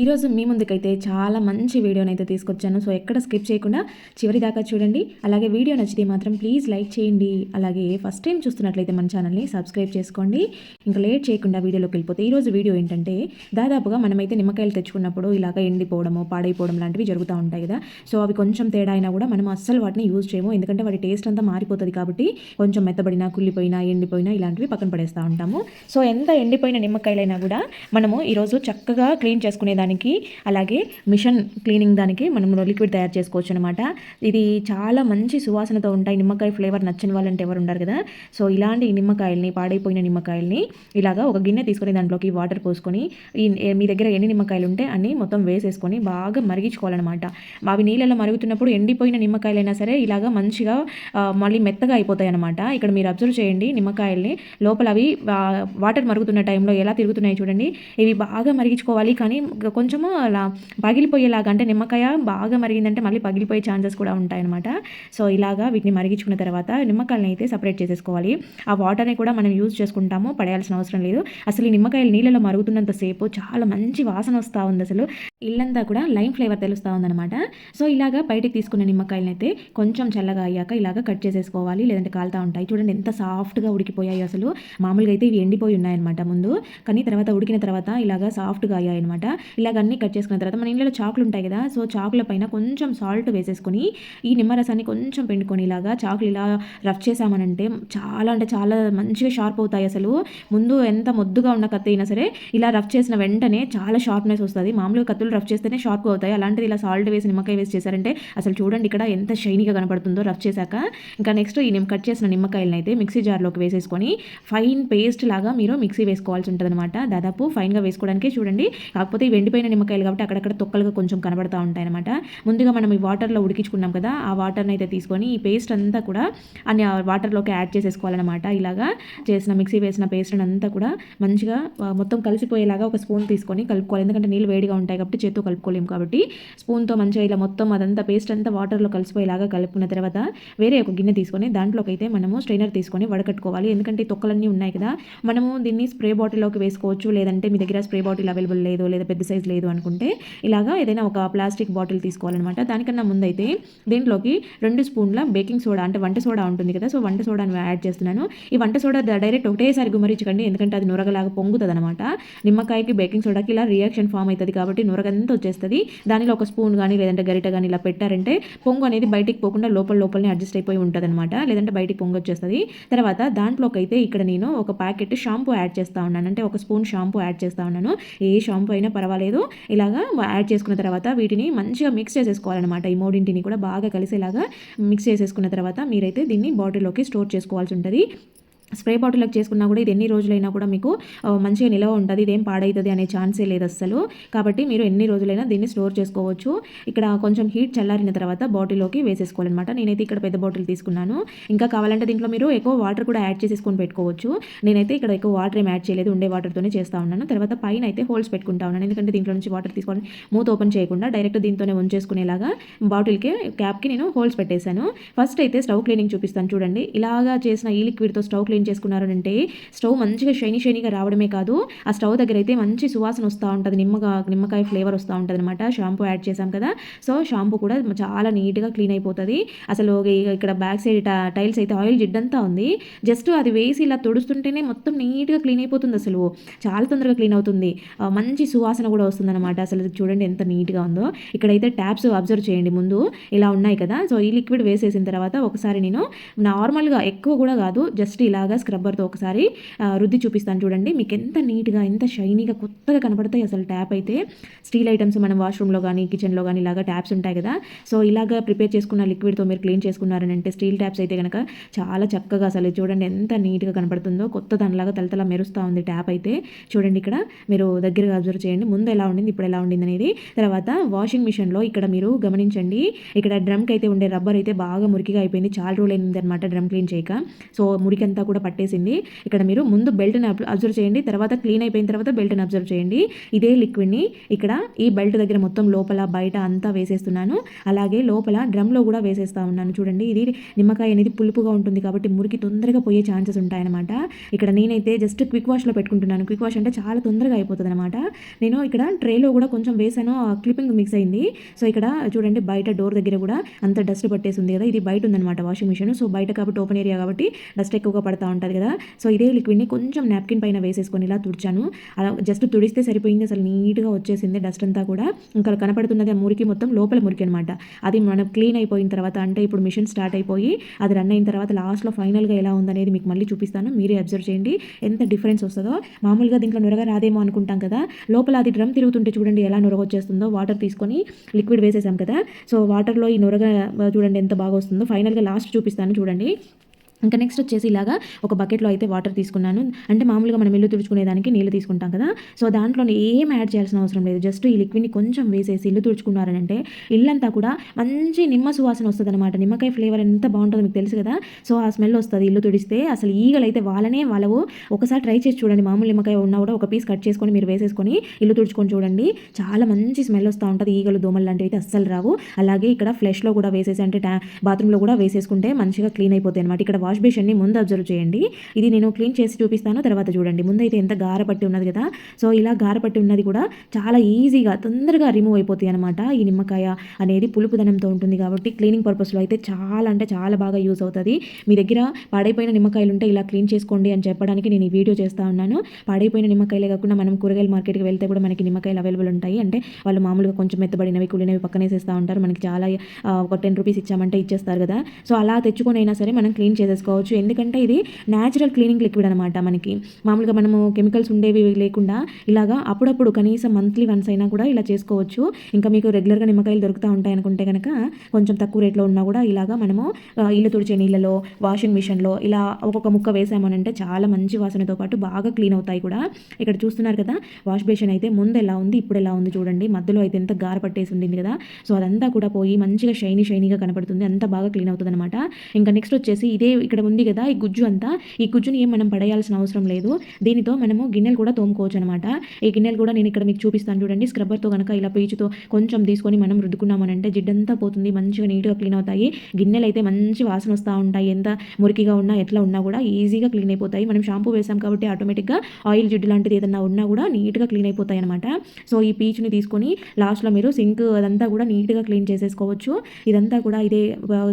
ఈరోజు మీ ముందుకైతే చాలా మంచి వీడియోని అయితే తీసుకొచ్చాను. సో ఎక్కడ స్కిప్ చేయకుండా చివరి దాకా చూడండి. అలాగే వీడియో నచ్చితే మాత్రం ప్లీజ్ లైక్ చేయండి. అలాగే ఫస్ట్ టైం చూస్తున్నట్లయితే మన ఛానల్ని సబ్స్క్రైబ్ చేసుకోండి. ఇంకా లేట్ చేయకుండా వీడియోలోకి వెళ్ళిపోతే ఈరోజు వీడియో ఏంటంటే దాదాపుగా మనమైతే నిమ్మకాయలు తెచ్చుకున్నప్పుడు ఇలాగ ఎండిపోవడము పాడైపోవడం లాంటివి జరుగుతూ ఉంటాయి కదా. సో అవి కొంచెం తేడా అయినా కూడా మనం అస్సలు వాటిని యూజ్ చేయము. ఎందుకంటే వాటి టేస్ట్ అంతా మారిపోతుంది కాబట్టి కొంచెం మెత్తబడినా కుళ్ళిపోయినా ఎండిపోయినా ఇలాంటివి పక్కన పడేస్తూ ఉంటాము. సో ఎంత ఎండిపోయిన నిమ్మకాయలైనా కూడా మనము ఈరోజు చక్కగా క్లీన్ చేసుకునే దానికి అలాగే మిషన్ క్లీనింగ్ దానికి మనం లిక్విడ్ తయారు చేసుకోవచ్చు అనమాట ఇది చాలా మంచి సువాసనతో ఉంటాయి. నిమ్మకాయ ఫ్లేవర్ నచ్చని వాళ్ళంటే ఎవరు ఉండరు కదా. సో ఇలాంటి నిమ్మకాయల్ని పాడైపోయిన నిమ్మకాయల్ని ఇలాగా ఒక గిన్నె తీసుకొని దాంట్లోకి వాటర్ పోసుకొని ఈ మీ దగ్గర ఎన్ని నిమ్మకాయలు ఉంటే అన్ని మొత్తం వేసేసుకొని బాగా మరిగించుకోవాలన్నమాట. అవి నీళ్ళలో మరుగుతున్నప్పుడు ఎండిపోయిన నిమ్మకాయలైనా సరే ఇలాగా మంచిగా మళ్ళీ మెత్తగా అయిపోతాయి అనమాట ఇక్కడ మీరు అబ్జర్వ్ చేయండి నిమ్మకాయల్ని. లోపల అవి వాటర్ మరుగుతున్న టైంలో ఎలా తిరుగుతున్నాయి చూడండి. ఇవి బాగా మరిగించుకోవాలి కానీ కొంచెము అలా పగిలిపోయేలాగా అంటే నిమ్మకాయ బాగా మరిగిందంటే మళ్ళీ పగిలిపోయే ఛాన్సెస్ కూడా ఉంటాయన్నమాట. సో ఇలాగా వీటిని మరిగించుకున్న తర్వాత నిమ్మకాయలని అయితే సపరేట్ చేసేసుకోవాలి. ఆ వాటర్ని కూడా మనం యూజ్ చేసుకుంటాము పడేయాల్సిన అవసరం లేదు. అసలు ఈ నిమ్మకాయలు నీళ్ళలో మరుగుతున్నంతసేపు చాలా మంచి వాసన వస్తూ ఉంది అసలు. ఇల్లంతా కూడా లైమ్ ఫ్లేవర్ తెలుస్తూ ఉందన్నమాట. సో ఇలాగా బయటికి తీసుకున్న నిమ్మకాయలను అయితే కొంచెం చల్లగా అయ్యాక ఇలాగ కట్ చేసేసుకోవాలి. లేదంటే కాలుతూ ఉంటాయి. చూడండి ఎంత సాఫ్ట్గా ఉడికిపోయాయి అసలు. మామూలుగా అయితే ఇవి ఎండిపోయి ఉన్నాయన్నమాట ముందు. కానీ తర్వాత ఉడికిన తర్వాత ఇలాగా సాఫ్ట్గా అయ్యాయి అనమాట ఇలాగ అన్నీ కట్ చేసుకున్న తర్వాత మన ఇంట్లో చాకులు ఉంటాయి కదా. సో చాకుల పైన కొంచెం సాల్ట్ వేసేసుకొని ఈ నిమ్మరసాన్ని కొంచెం పిండుకొని ఇలాగా చాకులు ఇలా రఫ్ చేసామనంటే చాలా అంటే చాలా మంచిగా షార్ప్ అవుతాయి అసలు. ముందు ఎంత మొద్దుగా ఉన్న కత్తి అయినా సరే ఇలా రఫ్ చేసిన వెంటనే చాలా షార్ప్నెస్ వస్తుంది. మామూలుగా కత్తులు రఫ్ చేస్తేనే షార్ప్గా అవుతాయి. అలాంటిది ఇలా సాల్ట్ వేసి నిమ్మకాయ వేసి చేశారంటే అసలు చూడండి ఇక్కడ ఎంత షైనీగా కనపడుతుందో రఫ్ చేశాక. ఇంకా నెక్స్ట్ ఈ నిమ్మ కట్ చేసిన నిమ్మకాయలను అయితే మిక్సీ జార్లోకి వేసేసుకొని ఫైన్ పేస్ట్ లాగా మీరు మిక్సీ వేసుకోవాల్సి ఉంటుందన్నమాట. దాదాపు ఫైన్గా వేసుకోవడానికే చూడండి. కాకపోతే ఈ వెండిపోయిన నిమ్మకాయలు కాబట్టి అక్కడక్కడ తొక్కలుగా కొంచెం కనబడతా ఉంటాయి అనమాట ముందుగా మనం ఈ వాటర్లో ఉడికించుకున్నాం కదా ఆ వాటర్ని అయితే తీసుకొని ఈ పేస్ట్ అంతా కూడా అన్ని వాటర్లోకి యాడ్ చేసేసుకోవాలన్నమాట. ఇలాగా చేసిన మిక్సీ వేసిన పేస్ట్ అంతా కూడా మంచిగా మొత్తం కలిసిపోయేలాగా ఒక స్పూన్ తీసుకొని కలుపుకోవాలి. ఎందుకంటే నీళ్ళు వేడిగా ఉంటాయి కాబట్టి చేత్తో కలుపుకోలేము కాబట్టి స్పూన్తో మంచిగా ఇలా మొత్తం అదంతా పేస్ట్ అంతా వాటర్లో కలిసిపోయేలాగా కలుపుకున్న తర్వాత వేరే ఒక గిన్నె తీసుకొని దాంట్లోకైతే మనము స్ట్రైనర్ తీసుకొని వడకట్టుకోవాలి. ఎందుకంటే తొక్కలన్నీ ఉన్నాయి కదా. మనము దీన్ని స్ప్రే బాటిల్లోకి వేసుకోవచ్చు. లేదంటే మీ దగ్గర స్ప్రే బాటిల్ అవైలబుల్ లేదు లేదా పెద్ద సైజ్ లేదు అనుకుంటే ఇలాగా ఏదైనా ఒక ప్లాస్టిక్ బాటిల్ తీసుకోవాలన్నమాట. దానికన్నా ముందైతే దీంట్లోకి రెండు స్పూన్ల బేకింగ్ సోడా అంటే వంట సోడా ఉంటుంది కదా. సో వంట సోడాను యాడ్ చేస్తున్నాను. ఈ వంట సోడా డైరెక్ట్ ఒకటేసారి గుమరించకండి ఎందుకంటే అది నొరగలాగా పొంగుతుంది అనమాట నిమ్మకాయకి బేకింగ్ సోడాకి ఇలా రియాక్షన్ ఫామ్ అవుతుంది కాబట్టి నొరగంతా వచ్చేస్తుంది. దానిలో ఒక స్పూన్ కానీ లేదంటే గరిట కానీ ఇలా పెట్టారంటే పొంగు అనేది బయటికి పోకుండా లోపల లోపలనే అడ్జస్ట్ అయిపోయి ఉంటుంది అనమాట లేదంటే బయటికి పొంగు వచ్చేస్తుంది. తర్వాత దాంట్లోకి అయితే ఇక్కడ నేను ఒక ప్యాకెట్ షాంపూ యాడ్ చేస్తూ ఉన్నాను. అంటే ఒక స్పూన్ షాంపూ యాడ్ చేస్తూ ఉన్నాను. ఏ షాంపూ అయినా పర్వాలేదు. ఇలాగా యాడ్ చేసుకున్న తర్వాత వీటిని మంచిగా మిక్స్ చేసేసుకోవాలన్నమాట. ఈ మూడింటిని కూడా బాగా కలిసేలాగా మిక్స్ చేసేసుకున్న తర్వాత మీరైతే దీన్ని బాటిల్లోకి స్టోర్ చేసుకోవాల్సి ఉంటుంది. స్ప్రే బాటిల్కి చేసుకున్నా కూడా ఇది ఎన్ని రోజులైనా కూడా మీకు మంచిగా నిలవ ఉంటుంది ఇదేం పాడవుతుంది అనే ఛాన్సే లేదు అస్సలు. కాబట్టి మీరు ఎన్ని రోజులైనా దీన్ని స్టోర్ చేసుకోవచ్చు. ఇక్కడ కొంచెం హీట్ చల్లారిన తర్వాత బాటిల్లోకి వేసేసుకోవాలన్నమాట. నేనైతే ఇక్కడ పెద్ద బాటిల్ తీసుకున్నాను. ఇంకా కావాలంటే దీంట్లో మీరు ఎక్కువ వాటర్ కూడా యాడ్ చేసేసుకొని పెట్టుకోవచ్చు. నేనైతే ఇక్కడ ఎక్కువ వాటర్ ఏం యాడ్ చేయలేదు ఉండే వాటర్తోనే చేస్తూ ఉన్నాను. తర్వాత పైన అయితే హోల్స్ పెట్టుకుంటా ఉన్నాను. ఎందుకంటే దీంట్లో నుంచి వాటర్ తీసుకొని మూత ఓపెన్ చేయకుండా డైరెక్ట్ దీంతోనే ఉంచేసుకునేలాగా బాటిల్కి క్యాప్కి నేను హోల్స్ పెట్టేశాను. ఫస్ట్ అయితే స్టవ్ క్లీనింగ్ చూపిస్తాను. చూడండి. ఇలాగా చేసిన ఈ లిక్విడ్తో స్టవ్ క్లీన్ చేసుకున్నారంటే స్టవ్ మంచిగా షైనీ షైనీగా రావడమే కాదు ఆ స్టవ్ దగ్గర అయితే మంచి సువాసన వస్తూ ఉంటుంది నిమ్మగా నిమ్మకాయ ఫ్లేవర్ వస్తూ ఉంటుంది అనమాట షాంపూ యాడ్ చేసాం కదా సో షాంపూ కూడా చాలా నీట్గా క్లీన్ అయిపోతుంది. అసలు ఇక్కడ బ్యాక్ సైడ్ టైల్స్ అయితే ఆయిల్ జిడ్డంతా ఉంది. జస్ట్ అది వేసి ఇలా తుడుస్తుంటేనే మొత్తం నీట్గా క్లీన్ అయిపోతుంది అసలు. చాలా తొందరగా క్లీన్ అవుతుంది. మంచి సువాసన కూడా వస్తుంది అనమాట అసలు చూడండి ఎంత నీట్గా ఉందో. ఇక్కడైతే ట్యాప్స్ అబ్జర్వ్ చేయండి ముందు. ఇలా ఉన్నాయి కదా సో ఈ లిక్విడ్ వేసేసిన తర్వాత ఒకసారి నేను నార్మల్గా ఎక్కువ కూడా కాదు జస్ట్ ఇలాగ స్క్రబ్బర్తో ఒకసారి రుద్ది చూపిస్తాను చూడండి. మీకు ఎంత నీట్గా ఎంత షైనీగా కొత్తగా కనపడతాయి అసలు ట్యాప్ అయితే. స్టీల్ ఐటమ్స్ మనం వాష్రూమ్లో కానీ కిచెన్లో కానీ ఇలాగా ట్యాప్స్ ఉంటాయి కదా. సో ఇలాగా ప్రిపేర్ చేసుకున్న లిక్విడ్తో మీరు క్లీన్ చేసుకున్నారని అంటే స్టీల్ ట్యాప్స్ అయితే కనుక చాలా చక్కగా అసలు చూడండి ఎంత నీట్గా కనపడుతుందో కొత్త దానిలాగా తలతల మెరుస్తూ ఉంది ట్యాప్ అయితే. చూడండి ఇక్కడ మీరు దగ్గరగా అబ్జర్వ్ చేయండి. ముందు ఎలా ఉండింది ఇప్పుడు ఎలా ఉండింది అనేది. తర్వాత వాషింగ్ మిషన్లో ఇక్కడ మీరు గమనించండి. ఇక్కడ డ్రమ్కి అయితే ఉండే రబ్బర్ అయితే బాగా మురికిగా అయిపోయింది. చాలా రోజులు అయింది అనమాట డ్రమ్ క్లీన్ చేయక. సో మురికంతా కూడా కూడా పట్టేసింది. ఇక్కడ మీరు ముందు బెల్ట్ని అబ్జర్వ్ చేయండి. తర్వాత క్లీన్ అయిపోయిన తర్వాత బెల్ట్ని అబ్జర్వ్ చేయండి. ఇదే లిక్విడ్ని ఇక్కడ ఈ బెల్ట్ దగ్గర మొత్తం లోపల బయట అంతా వేసేస్తున్నాను. అలాగే లోపల డ్రమ్లో కూడా వేసేస్తా ఉన్నాను. చూడండి ఇది నిమ్మకాయ అనేది పులుపుగా ఉంటుంది కాబట్టి మురికి తొందరగా పోయే ఛాన్సెస్ ఉంటాయన్నమాట. ఇక్కడ నేనైతే జస్ట్ క్విక్ వాష్లో పెట్టుకుంటున్నాను. క్విక్ వాష్ అంటే చాలా తొందరగా అయిపోతుంది అనమాట నేను ఇక్కడ ట్రేలో కూడా కొంచెం వేసాను. క్లిప్పింగ్ మిక్స్ అయింది. సో ఇక్కడ చూడండి బయట డోర్ దగ్గర కూడా అంత డస్ట్ పట్టేసింది కదా. ఇది బయట ఉందన్నమాట వాషింగ్ మిషన్. సో బయట కాబట్టి ఓపెన్ ఏరియా కాబట్టి డస్ట్ ఎక్కువగా పడతా ఉంటుంది కదా. సో ఇదే లిక్విడ్ని కొంచెం నాప్కిన్ పైన వేసేసుకొని ఇలా తుడిచాను. అలా జస్ట్ తుడిస్తే సరిపోయింది. అసలు నీట్గా వచ్చేసింది డస్ట్ అంతా కూడా. ఇంకా కనపడుతున్నది ఆ మురికి మొత్తం లోపల మురికి అనమాట అది మనం క్లీన్ అయిపోయిన తర్వాత అంటే ఇప్పుడు మిషన్ స్టార్ట్ అయిపోయి అది రన్ అయిన తర్వాత లాస్ట్లో ఫైనల్గా ఎలా ఉందనేది మీకు మళ్ళీ చూపిస్తాను. మీరే అబ్జర్వ్ చేయండి. ఎంత డిఫరెన్స్ వస్తుందో. మామూలుగా దీంట్లో నురగ రాదేమో అనుకుంటాం కదా. లోపల అది డ్రమ్ తిరుగుతుంటే చూడండి ఎలా నురగ వచ్చేస్తుందో. వాటర్ తీసుకొని లిక్విడ్ వేసేసాం కదా. సో వాటర్లో ఈ నురగ చూడండి ఎంత బాగా వస్తుందో. ఫైనల్గా లాస్ట్ చూపిస్తాను చూడండి. ఇంకా నెక్స్ట్ వచ్చేసి ఇలాగా ఒక బకెట్లో అయితే వాటర్ తీసుకున్నాను. అంటే మామూలుగా మనం ఇల్లు తుడుచుకునేదానికి నీళ్ళు తీసుకుంటాం కదా. సో దాంట్లో ఏం యాడ్ చేయాల్సిన అవసరం లేదు. జస్ట్ ఈ లిక్విడ్ని కొంచెం వేసేసి ఇల్లు తుడుచుకున్నారనంటే ఇల్లంతా కూడా మంచి నిమ్మ సువాసన వస్తుంది అనమాట నిమ్మకాయ ఫ్లేవర్ ఎంత బాగుంటుందో మీకు తెలుసు కదా. సో ఆ స్మెల్ వస్తుంది ఇల్లు తుడిస్తే. అసలు ఈగలు అయితే వాళ్ళనే వాళ్ళవు ఒకసారి ట్రై చేసి చూడండి. మామూలు నిమ్మకాయ ఉన్నా కూడా ఒక పీస్ కట్ చేసుకొని మీరు వేసేసుకొని ఇల్లు తుడుచుకొని చూడండి. చాలా మంచి స్మెల్ వస్తూ ఉంటుంది. ఈగలు దోమలు లాంటివి అయితే అస్సలు రావు. అలాగే ఇక్కడ ఫ్లెష్లో కూడా వేసేసి అంటే బాత్రూంలో కూడా వేసేసుకుంటే మంచిగా క్లీన్ అయిపోతాయి అనమాట ఇక్కడ వాష్ బేషన్ని ముందు అబ్జర్వ్ చేయండి. ఇది నేను క్లీన్ చేసి చూపిస్తాను తర్వాత చూడండి. ముందు అయితే ఎంత గార పట్టి ఉన్నది కదా. సో ఇలా గార పట్టి ఉన్నది కూడా చాలా ఈజీగా తొందరగా రిమూవ్ అయిపోతాయి అనమాట ఈ నిమ్మకాయ అనేది పులుపుదనంతో ఉంటుంది కాబట్టి క్లీనింగ్ పర్పస్లో అయితే చాలా అంటే చాలా బాగా యూస్ అవుతుంది. మీ దగ్గర పాడైపోయిన నిమ్మకాయలు ఉంటే ఇలా క్లీన్ చేసుకోండి అని చెప్పడానికి నేను ఈ వీడియో చేస్తూ ఉన్నాను. పాడైపోయిన నిమ్మకాయలే కాకుండా మనం కూరగాయల మార్కెట్కి వెళ్తే కూడా మనకి నిమ్మకాయలు అవైలబుల్ ఉంటాయి. అంటే వాళ్ళు మామూలుగా కొంచెం మెత్తబడినవి కులినవి పక్కనేసేస్తూ ఉంటారు. మనకి చాలా ఒక టెన్ రూపీస్ ఇచ్చామంటే ఇచ్చేస్తారు కదా. సో అలా తెచ్చుకొని అయినా సరే మనం క్లీన్ చేసుకోవచ్చు. ఎందుకంటే ఇది న్యాచురల్ క్లీనింగ్ లిక్విడ్ అనమాట మనకి. మామూలుగా మనము కెమికల్స్ ఉండేవి లేకుండా ఇలాగా అప్పుడప్పుడు కనీసం మంత్లీ వన్స్ అయినా కూడా ఇలా చేసుకోవచ్చు. ఇంకా మీకు రెగ్యులర్గా నిమ్మకాయలు దొరుకుతూ ఉంటాయి అనుకుంటే కనుక కొంచెం తక్కువ రేట్లో ఉన్నా కూడా ఇలాగా మనము ఇల్లు తుడిచే నీళ్ళలో వాషింగ్ మిషన్లో ఇలా ఒక్కొక్క ముక్క వేసామనంటే చాలా మంచి వాసనతో పాటు బాగా క్లీన్ అవుతాయి కూడా. ఇక్కడ చూస్తున్నారు కదా వాష్ బేషన్ అయితే ముందు ఎలా ఉంది ఇప్పుడు ఎలా ఉంది చూడండి. మధ్యలో అయితే ఎంత గార పట్టేసి ఉండింది కదా. సో అదంతా కూడా పోయి మంచిగా షైనీ షైనీగా కనపడుతుంది. అంత బాగా క్లీన్ అవుతుంది అనమాట ఇంకా నెక్స్ట్ వచ్చేసి ఇదే ఇక్కడ ఉంది కదా ఈ గుజ్జు అంతా. ఈ గుజ్జుని ఏం మనం పడేయాల్సిన అవసరం లేదు. దీనితో మనము గిన్నెలు కూడా తోముకోవచ్చు అనమాట ఈ గిన్నెలు కూడా నేను ఇక్కడ మీకు చూపిస్తాను చూడండి. స్క్రబ్బర్తో కనుక ఇలా పీచుతో కొంచెం తీసుకొని మనం రుద్దుకున్నామనంటే జిడ్డంతా పోతుంది. మంచిగా నీట్గా క్లీన్ అవుతాయి. గిన్నెలు అయితే మంచి వాసన వస్తూ ఉంటాయి. ఎంత మురికిగా ఉన్నా ఎట్లా ఉన్నా కూడా ఈజీగా క్లీన్ అయిపోతాయి. మనం షాంపూ వేసాం కాబట్టి ఆటోమేటిక్గా ఆయిల్ జిడ్డు లాంటిది ఏదన్నా ఉన్నా కూడా నీట్గా క్లీన్ అయిపోతాయి అనమాట సో ఈ పీచుని తీసుకొని లాస్ట్లో మీరు సింక్ అదంతా కూడా నీట్గా క్లీన్ చేసేసుకోవచ్చు. ఇదంతా కూడా ఇదే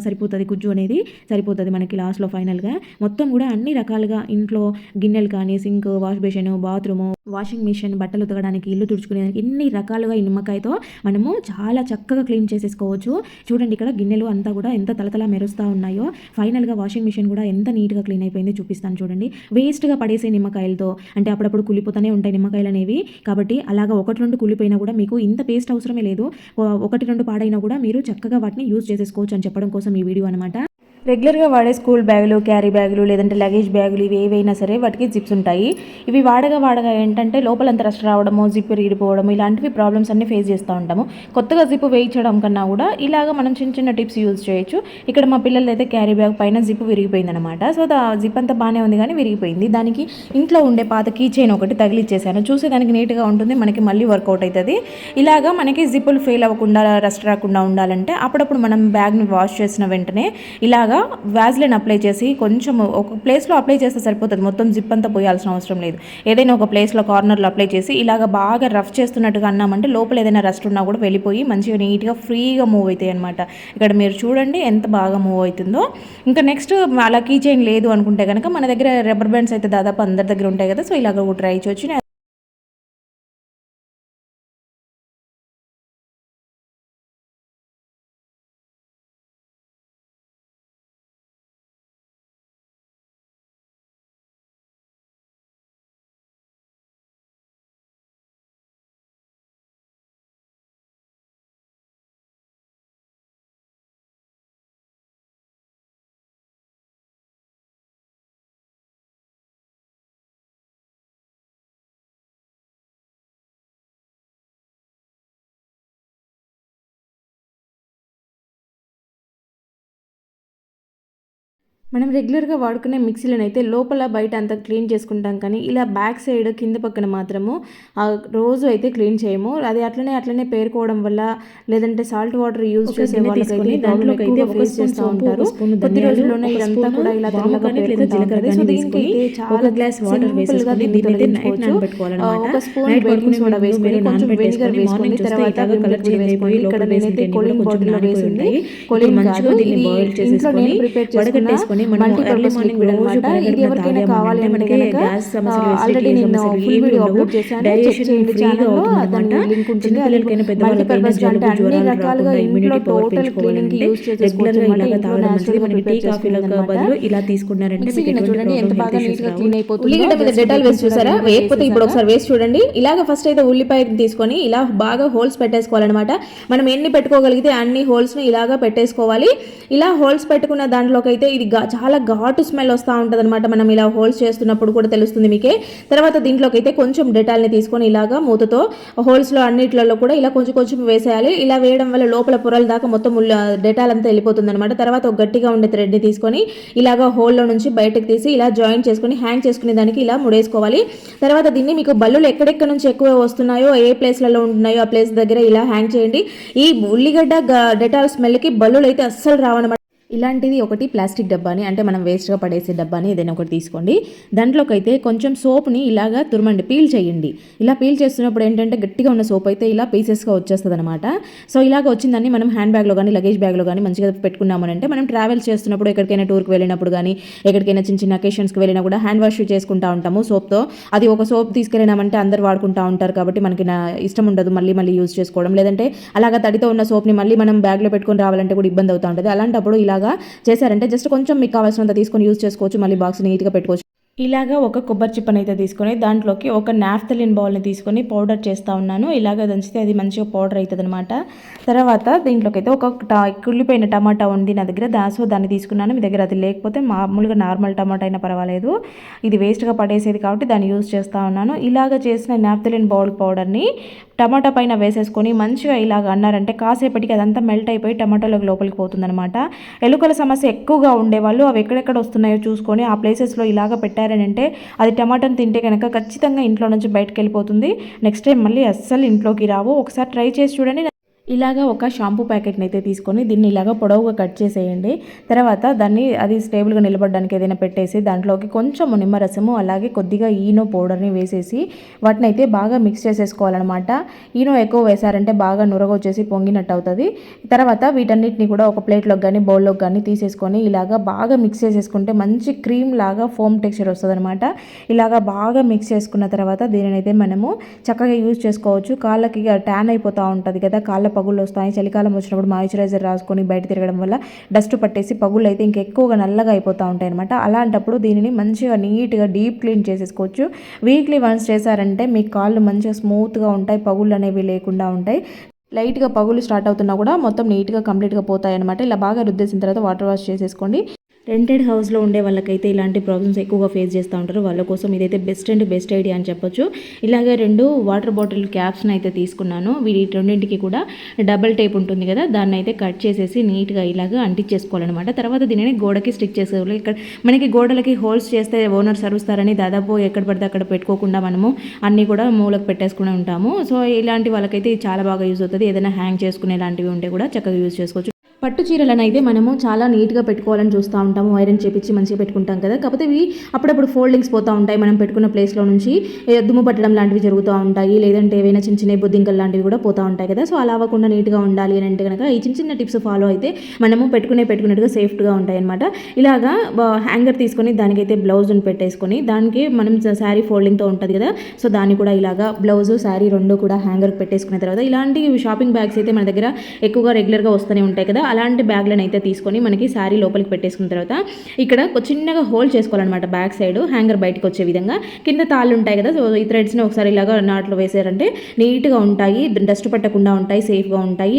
సరిపోతుంది గుజ్జు అనేది. సరిపోతుంది మనకి లాస్ట్ లాస్ట్లో ఫైనల్గా మొత్తం కూడా అన్ని రకాలుగా ఇంట్లో గిన్నెలు కానీ sink wash basin bathroom washing machine బట్టలు ఉతకడానికి ఇల్లు తుడుచుకునేదానికి ఎన్ని రకాలుగా ఈ నిమ్మకాయతో మనము చాలా చక్కగా క్లీన్ చేసేసుకోవచ్చు. చూడండి ఇక్కడ గిన్నెలు అంతా కూడా ఎంత తలతల మెరుస్తూ ఉన్నాయో. ఫైనల్గా వాషింగ్ మిషన్ కూడా ఎంత నీట్గా క్లీన్ అయిపోయిందో చూపిస్తాను చూడండి. వేస్ట్గా పడేసే నిమ్మకాయలతో అంటే అప్పుడప్పుడు కులిపోతూనే ఉంటాయి నిమ్మకాయలు అనేవి కాబట్టి అలాగా ఒకటి రెండు కులిపోయినా కూడా మీకు ఇంత పేస్ట్ అవసరమే లేదు. ఒకటి రెండు పాడైనా కూడా మీరు చక్కగా వాటిని యూజ్ చేసేసుకోవచ్చు అని చెప్పడం కోసం ఈ వీడియో అనమాట రెగ్యులర్గా వాడే స్కూల్ బ్యాగులు క్యారీ బ్యాగులు లేదంటే లగేజ్ బ్యాగులు ఇవి ఏవైనా సరే వాటికి జిప్స్ ఉంటాయి. ఇవి వాడగా వాడగా ఏంటంటే లోపలంత రష్ రావడము జిప్ ఇరిగిపోవడం ఇలాంటివి ప్రాబ్లమ్స్ అన్ని ఫేస్ చేస్తూ ఉంటాము. కొత్తగా జిప్ వేయించడం కన్నా కూడా ఇలాగ మనం చిన్న చిన్న టిప్స్ యూజ్ చేయొచ్చు. ఇక్కడ మా పిల్లలు అయితే క్యారీ బ్యాగ్ పైన జిప్ విరిగిపోయింది అనమాట సో దా జిప్ అంతా బాగానే ఉంది కానీ విరిగిపోయింది. దానికి ఇంట్లో ఉండే పాత కీ చైన్ ఒకటి తగిలిచ్చేసాను. చూసేదానికి నీట్గా ఉంటుంది. మనకి మళ్ళీ వర్కౌట్ అవుతుంది ఇలాగా మనకి జిప్పులు ఫెయిల్ అవ్వకుండా రస్ట్ రాకుండా ఉండాలంటే అప్పుడప్పుడు మనం బ్యాగ్ని వాష్ చేసిన వెంటనే ఇలాగ ఇలాగా వ్యాజ్లైన్ అప్లై చేసి కొంచెం ఒక ప్లేస్లో అప్లై చేస్తే సరిపోతుంది. మొత్తం జిప్ అంతా పోయాల్సిన అవసరం లేదు. ఏదైనా ఒక ప్లేస్లో కార్నర్లో అప్లై చేసి ఇలాగ బాగా రఫ్ చేస్తున్నట్టుగా అన్నామంటే లోపల ఏదైనా రెస్ట్ ఉన్నా కూడా వెళ్ళిపోయి మంచిగా నీట్గా ఫ్రీగా మూవ్ అవుతాయి అనమాట ఇక్కడ మీరు చూడండి ఎంత బాగా మూవ్ అవుతుందో. ఇంకా నెక్స్ట్ అలా కీ చైన్ లేదు అనుకుంటే కనుక మన దగ్గర రబ్బర్ బ్యాండ్స్ అయితే దాదాపు అందరి దగ్గర ఉంటాయి కదా. సో ఇలాగ ట్రై చేయొచ్చు. మనం రెగ్యులర్గా వాడుకునే మిక్సీలను అయితే లోపల బయట అంతా క్లీన్ చేసుకుంటాం కానీ ఇలా బ్యాక్ సైడ్ కింద పక్కన మాత్రము ఆ రోజు అయితే క్లీన్ చేయము అది అట్లనే అట్లనే పేరుకోవడం వల్ల లేదంటే సాల్ట్ వాటర్ యూజ్ చేసే వాళ్ళకైతే దాంట్లోకి అయితే ఫేస్ చేస్తూ ఉంటారు కొద్ది రోజుల్లోనే ఇదంతా కూడా ఇలా తెల్లగా. సో చాలా గ్లాస్ వాటర్ దీన్ని నైట్. నానబెట్టుకోవాలన్నమాట. ఒక స్పూన్ బేకింగ్ సోడా వేసుకొని కొంచెం వెనిగర్ వేసుకొని తర్వాత కలర్ చేంజ్ అయిపోయి ఇక్కడ నేనైతే బాటిల్లో వేసింది మంచిగా దీన్ని బాయిల్ చేసేసుకొని వడగట్టేసుకొని మనం ఎర్లీ మార్నింగ్ అనమాట. ఇది ఎవరికైనా కావాలి అంటే గ్యాస్ సమస్యలు, ఆల్రెడీ నేను ఫుల్ వీడియో. అప్లోడ్ చేశాను ఛానల్లో అవుతుందన్నమాట. పెద్దవాళ్ళకైనా జలుబు, జ్వరాలు రాకుండా పెంచుకోవాలంటే రెగ్యులర్గా ఇలాగ తాగడం మంచిది. మనకి టీ కాఫీలకు బదులు ఇలా తీసుకున్నారంటే మీకు ఎటువంటి ఎంత బాగా క్లీన్ అయిపోతుందో ఉల్లిగడ్డ మీద డెటాల్ వేసి చూసారా? వేయకపోతే ఇప్పుడు ఒకసారి వేసి చూడండి. ఇలాగ ఫస్ట్ అయితే ఉల్లిపాయ తీసుకొని ఇలా బాగా హోల్స్ పెట్టేసుకోవాలన్నమాట. మనం ఎన్ని పెట్టుకోగలిగితే అన్ని హోల్స్ని ఇలాగా పెట్టేసుకోవాలి ఇలా హోల్స్ పెట్టుకున్న దాంట్లోకి అయితే ఇది చాలా ఘాటు స్మెల్ వస్తూ ఉంటుంది అనమాట మనం ఇలా హోల్స్ చేస్తున్నప్పుడు కూడా తెలుస్తుంది మీకే. తర్వాత దీంట్లోకి అయితే కొంచెం డెటాల్ని తీసుకొని ఇలాగా మూతతో హోల్స్లో అన్నిట్లలో కూడా ఇలా కొంచెం కొంచెం వేసేయాలి. ఇలా వేయడం వల్ల లోపల పొరల దాకా మొత్తం డెటాల్ అంతా వెళ్ళిపోతుంది అనమాట తర్వాత ఒక గట్టిగా ఉండే థ్రెడ్ని తీసుకొని ఇలాగా హోల్లో నుంచి బయటకు తీసి ఇలా జాయిన్ చేసుకొని హ్యాంగ్ చేసుకునే దానికి ఇలా ముడేసుకోవాలి. తర్వాత దీన్ని మీకు బల్లులు ఎక్కడెక్కడ నుంచి ఎక్కువ వస్తున్నాయో ఏ ప్లేస్లలో ఉంటున్నాయో ఆ ప్లేస్ దగ్గర ఇలా హ్యాంగ్ చేయండి. ఈ ఉల్లిగడ్డ డెటాల్ స్మెల్కి బల్లులు అయితే అస్సలు రావనమాట. ఇలాంటిది ఒకటి ప్లాస్టిక్ డబ్బాని అంటే మనం వేస్ట్గా పడేసే డబ్బాని ఏదైనా ఒకటి తీసుకోండి. దాంట్లోకి అయితే కొంచెం సోప్ని ఇలాగా తురమండి పీల్ చేయండి. ఇలా పీల్ చేస్తున్నప్పుడు ఏంటంటే గట్టిగా ఉన్న సోప్ అయితే ఇలా పీసెస్గా వచ్చేస్తుంది అనమాట సో ఇలాగ వచ్చిందని మనం హ్యాండ్ బ్యాగ్లో కానీ లగేజ్ బ్యాగ్లో కానీ మంచిగా పెట్టుకున్నామని అంటే మనం ట్రావెల్ చేస్తున్నప్పుడు ఎక్కడికైనా టూర్కి వెళ్ళినప్పుడు కానీ ఎక్కడికైనా చిన్న చిన్న అకేషన్స్కి వెళ్ళినా కూడా హ్యాండ్ వాష్ చేసుకుంటా ఉంటాము సోప్తో. అది ఒక సోప్ తీసుకెళ్ళినామంటే అందరు వాడుకుంటా ఉంటారు కాబట్టి మనకి నా ఇష్టం ఉండదు మళ్ళీ మళ్ళీ యూజ్ చేసుకోవడం. లేదంటే అలాగా తడితో ఉన్న సోప్ని మళ్ళీ మనం బ్యాగ్లో పెట్టుకొని రావాలంటే కూడా ఇబ్బంది అవుతూ ఉంటుంది. అలాంటప్పుడు ఇలా లాగా చేశారంటే జస్ట్ కొంచెం మీకు కావాల్సినంత తీసుకొని యూజ్ చేసుకోవచ్చు మళ్ళీ బాక్స్ నీట్గా పెట్టుకోవచ్చు. ఇలాగా ఒక కొబ్బరి చిప్పని అయితే తీసుకొని దాంట్లోకి ఒక నాఫ్తలిన్ బౌల్ని తీసుకొని పౌడర్ చేస్తూ ఉన్నాను. ఇలాగ దంచితే అది మంచిగా పౌడర్ అవుతుంది అనమాట తర్వాత దీంట్లోకి అయితే ఒక ట- కుళ్ళిపోయిన టమాటా ఉంది నా దగ్గర దాసో దాన్ని తీసుకున్నాను. మీ దగ్గర అది లేకపోతే మామూలుగా నార్మల్ టమాటా అయినా పర్వాలేదు. ఇది వేస్ట్గా పడేసేది కాబట్టి దాన్ని యూజ్ చేస్తూ ఉన్నాను. ఇలాగ చేసిన నాఫ్తలిన్ బౌల్ పౌడర్ని టమాటా పైన వేసేసుకొని మంచిగా ఇలాగ అన్నారంటే కాసేపటికి అదంతా మెల్ట్ అయిపోయి టమాటాలోకి లోపలికి పోతుందనమాట ఎలుకల సమస్య ఎక్కువగా ఉండేవాళ్ళు. అవి ఎక్కడెక్కడ వస్తున్నాయో చూసుకొని ఆ ప్లేసెస్లో ఇలాగ పెట్టారని అంటే అది టమాటాని తింటే కనుక ఖచ్చితంగా ఇంట్లో నుంచి బయటకు వెళ్ళిపోతుంది. నెక్స్ట్ టైం మళ్ళీ అస్సలు ఇంట్లోకి రావు. ఒకసారి ట్రై చేసి చూడండి. ఇలాగా ఒక షాంపూ ప్యాకెట్ని అయితే తీసుకొని దీన్ని ఇలాగ పొడవుగా కట్ చేసేయండి. తర్వాత దాన్ని అది స్టేబుల్గా నిలబడడానికి ఏదైనా పెట్టేసి దాంట్లోకి కొంచెం నిమ్మరసము అలాగే కొద్దిగా ఈనో పౌడర్ని వేసేసి వాటిని అయితే బాగా మిక్స్ చేసేసుకోవాలన్నమాట. ఈనో ఎక్కువ వేశారంటే బాగా నురగొచ్చేసి పొంగినట్టు అవుతుంది. తర్వాత వీటన్నిటిని కూడా ఒక ప్లేట్లోకి కానీ బౌల్లోకి కానీ తీసేసుకొని ఇలాగా బాగా మిక్స్ చేసేసుకుంటే మంచి క్రీమ్ లాగా ఫోమ్ టెక్స్చర్ వస్తుంది అనమాట ఇలాగా బాగా మిక్స్ చేసుకున్న తర్వాత దీనినైతే మనము చక్కగా యూజ్ చేసుకోవచ్చు. కాళ్ళకి ట్యాన్ అయిపోతూ ఉంటుంది కదా కాళ్ళ పగుళ్ళు వస్తాయి. చలికాలం వచ్చినప్పుడు మాయిశ్చరైజర్ రాసుకొని బయట తిరగడం వల్ల డస్ట్ పట్టేసి పగుళ్ళు అయితే ఇంకెక్కువగా నల్లగా అయిపోతూ ఉంటాయి అనమాట అలాంటప్పుడు దీనిని మంచిగా నీట్గా డీప్ క్లీన్ చేసేసుకోవచ్చు. వీక్లీ వన్స్ చేశారంటే మీ కాళ్ళు మంచిగా స్మూత్గా ఉంటాయి. పగుళ్ళు అనేవి లేకుండా ఉంటాయి. లైట్గా పగులు స్టార్ట్ అవుతున్నా కూడా మొత్తం నీట్గా కంప్లీట్గా పోతాయి అనమాట ఇలా బాగా రుద్దేసిన తర్వాత వాటర్ వాష్ చేసేసుకోండి. రెంటెడ్ హౌస్లో ఉండే వాళ్ళకైతే ఇలాంటి ప్రాబ్లమ్స్ ఎక్కువగా ఫేస్ చేస్తూ ఉంటారు. వాళ్ళ కోసం ఇదైతే బెస్ట్ అండ్ బెస్ట్ ఐడియా అని చెప్పొచ్చు. ఇలాగే రెండు వాటర్ బాటిల్ క్యాప్స్ని అయితే తీసుకున్నాను. వీటి రెండింటికి కూడా డబల్ టేప్ ఉంటుంది కదా దాన్ని అయితే కట్ చేసేసి నీట్గా ఇలాగా అంటించేసుకోవాలన్నమాట. తర్వాత దీనిని గోడకి స్టిక్ చేసేవాళ్ళు. ఇక్కడ మనకి గోడలకి హోల్స్ చేస్తే ఓనర్ సరుస్తారని దాదాపు ఎక్కడ పడితే అక్కడ పెట్టుకోకుండా మనము అన్నీ కూడా మూలకు పెట్టేసుకుని ఉంటాము. సో ఇలాంటి వాళ్ళకైతే చాలా బాగా యూజ్ అవుతుంది. ఏదైనా హ్యాంగ్ చేసుకునే లాంటివి ఉంటే కూడా చక్కగా యూజ్ చేసుకోవచ్చు. పట్టు చీరలను అయితే మనము చాలా నీట్గా పెట్టుకోవాలని చూస్తూ ఉంటాము. ఐరన్ చేపించి మంచిగా పెట్టుకుంటాం కదా. కాకపోతే ఇవి అప్పుడప్పుడు ఫోల్డింగ్స్ పోతూ ఉంటాయి. మనం పెట్టుకున్న ప్లేస్లో నుంచి దుమ్ము పట్టడం లాంటివి జరుగుతూ ఉంటాయి. లేదంటే ఏవైనా చిన్న చిన్న బుద్ధింకలు లాంటివి కూడా పోతూ ఉంటాయి కదా. సో అలా అవ్వకుండా నీట్గా ఉండాలి అని అంటే కనుక ఈ చిన్న చిన్న టిప్స్ ఫాలో అయితే మనము పెట్టుకునే పెట్టుకున్నట్టుగా సేఫ్గా ఉంటాయి అనమాట ఇలాగా హ్యాంగర్ తీసుకొని దానికైతే బ్లౌజ్ని పెట్టేసుకొని దానికి మనం శారీ ఫోల్డింగ్తో ఉంటుంది కదా. సో దాన్ని కూడా ఇలాగా బ్లౌజ్ శారీ రెండు కూడా హ్యాంగర్కి పెట్టేసుకున్న తర్వాత ఇలాంటి షాపింగ్ బ్యాగ్స్ అయితే మన దగ్గర ఎక్కువగా రెగ్యులర్గా వస్తూనే ఉంటాయి కదా. అలాంటి బ్యాగ్లను అయితే తీసుకొని మనకి శారీ లోపలికి పెట్టేసుకున్న తర్వాత ఇక్కడ ఒక చిన్నగా హోల్డ్ చేసుకోవాలన్నమాట బ్యాక్ సైడ్ హ్యాంగర్ బయటకు వచ్చే విధంగా. కింద తాళ్ళు ఉంటాయి కదా సో ఈ థ్రెడ్స్ని ఒకసారి ఇలాగా నాట్లో వేసారంటే నీట్గా ఉంటాయి డస్ట్ పట్టకుండా ఉంటాయి సేఫ్గా ఉంటాయి.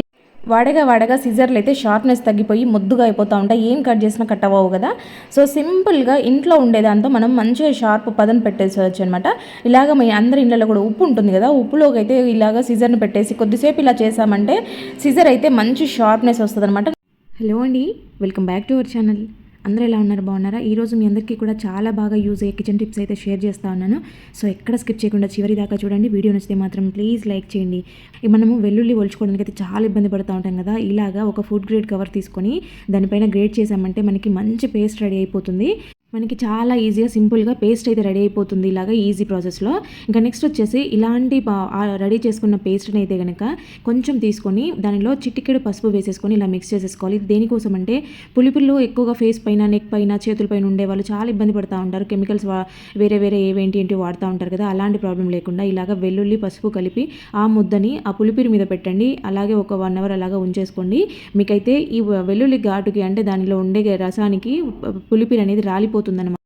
వాడగా వాడగా సిజర్లు అయితే షార్ప్నెస్ తగ్గిపోయి ముద్దుగా అయిపోతూ ఉంటాయి. ఏం కట్ చేసినా కట్ అవ్వవు కదా. సో సింపుల్గా ఇంట్లో ఉండేదాంతో మనం మంచిగా షార్ప్ పదం పెట్టేసేవచ్చు అనమాట ఇలాగ మీ అందరి ఇళ్ళలో కూడా ఉప్పు ఉంటుంది కదా ఉప్పులోకి అయితే ఇలాగ సిజర్ని పెట్టేసి కొద్దిసేపు ఇలా చేసామంటే సిజర్ అయితే మంచి షార్ప్నెస్ వస్తుంది అనమాట హలో అండి welcome back to our channel అందరూ ఎలా ఉన్నారు? బాగున్నారా? ఈరోజు మీ అందరికీ కూడా చాలా బాగా యూజ్ అయ్యే కిచెన్ టిప్స్ అయితే షేర్ చేస్తా ఉన్నాను. సో ఎక్కడ స్కిప్ చేయకుండా చివరి దాకా చూడండి. వీడియో నచ్చితే మాత్రం ప్లీజ్ లైక్ చేయండి. మనము వెల్లుల్లి ఒలుచుకోవడానికి అయితే చాలా ఇబ్బంది పడుతూ ఉంటాం కదా? ఇలాగా ఒక ఫుడ్ గ్రేడ్ కవర్ తీసుకొని దానిపైన గ్రేడ్ చేసామంటే మనకి మంచి పేస్ట్ రెడీ అయిపోతుంది. మనకి చాలా ఈజీగా సింపుల్గా పేస్ట్ అయితే రెడీ అయిపోతుంది ఇలాగా ఈజీ ప్రాసెస్లో ఇంకా నెక్స్ట్ వచ్చేసి ఇలాంటి రెడీ చేసుకున్న పేస్ట్ని అయితే కనుక కొంచెం తీసుకొని దానిలో చిటికెడు పసుపు వేసేసుకొని ఇలా మిక్స్ చేసేసుకోవాలి. దేనికోసం అంటే పులిపులు ఎక్కువగా ఫేస్ పైన నెక్ పైన చేతుల పైన ఉండే వాళ్ళు చాలా ఇబ్బంది పడుతూ ఉంటారు. కెమికల్స్ వా వేరే వేరే ఏవేంటి ఏంటి వాడుతూ ఉంటారు కదా అలాంటి ప్రాబ్లం లేకుండా ఇలాగ వెల్లుల్లి పసుపు కలిపి ఆ ముద్దని ఆ పులిపిరి మీద పెట్టండి. అలాగే ఒక వన్ అవర్ అలాగా ఉంచేసుకోండి. మీకైతే ఈ వెల్లుల్లి ఘాటుకి అంటే దానిలో ఉండే రసానికి పులిపిరి అనేది రాలిపోతుంది. సరిపోతుందన్నమాట